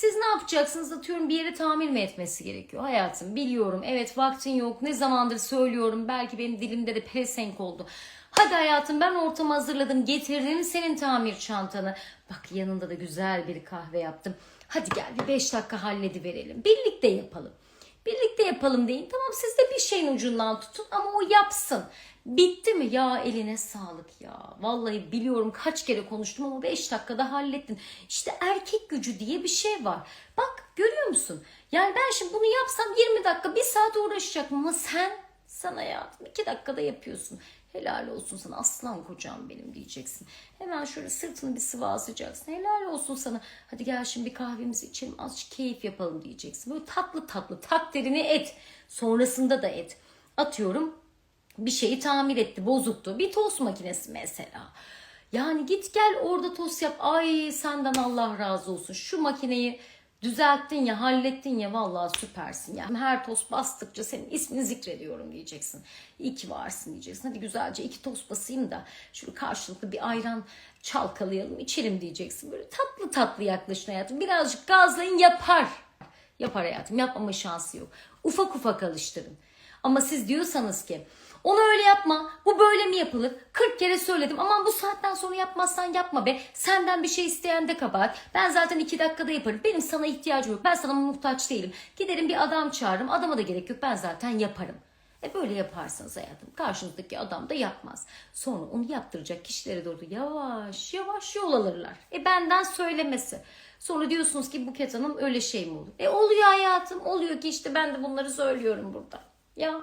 Siz ne yapacaksınız? Atıyorum bir yere tamir mi etmesi gerekiyor? Hayatım biliyorum evet vaktin yok. Ne zamandır söylüyorum. Belki benim dilimde de pelesenk oldu. Hadi hayatım ben ortamı hazırladım. Getirdim senin tamir çantanı. Bak yanında da güzel bir kahve yaptım. Hadi gel bir 5 dakika hallediverelim. Birlikte yapalım. Birlikte yapalım deyin. Tamam siz de bir şeyin ucundan tutun ama o yapsın. Bitti mi? Ya eline sağlık ya. Vallahi biliyorum kaç kere konuştum ama 5 dakikada hallettin. İşte erkek gücü diye bir şey var. Bak görüyor musun? Yani ben şimdi bunu yapsam 20 dakika, 1 saat uğraşacak ama sen, sen hayatım 2 dakikada yapıyorsun. Helal olsun sana aslan kocam benim diyeceksin. Hemen şöyle sırtını bir sıvazlayacaksın. Helal olsun sana. Hadi gel şimdi bir kahvemizi içelim azıcık keyif yapalım diyeceksin. Böyle tatlı tatlı takdirini et. Sonrasında da et. Atıyorum bir şeyi tamir etti bozuktu. Bir tost makinesi mesela. Yani git gel orada tost yap. Ay senden Allah razı olsun. Şu makineyi düzelttin ya hallettin ya vallahi süpersin ya. Her tost bastıkça senin ismini zikrediyorum diyeceksin. İyi ki varsın diyeceksin. Hadi güzelce iki tost basayım da şöyle karşılıklı bir ayran çalkalayalım içelim diyeceksin. Böyle tatlı tatlı yaklaşın hayatım. Birazcık gazlayın yapar. Yapar hayatım. Yapmama şansı yok. Ufak ufak alıştırın. Ama siz diyorsanız ki onu öyle yapma. Bu böyle mi yapılır? 40 kere söyledim. Aman bu saatten sonra yapmazsan yapma be. Senden bir şey isteyen de kabahat. Ben zaten 2 dakikada yaparım. Benim sana ihtiyacım yok. Ben sana muhtaç değilim. Giderim bir adam çağırırım. Adama da gerek yok. Ben zaten yaparım. E böyle yaparsanız hayatım karşınızdaki adam da yapmaz. Sonra onu yaptıracak kişilere doğru yavaş yavaş yol alırlar. E benden söylemesi. Sonra diyorsunuz ki Buket Hanım öyle şey mi olur? E oluyor hayatım oluyor ki işte ben de bunları söylüyorum burada. Ya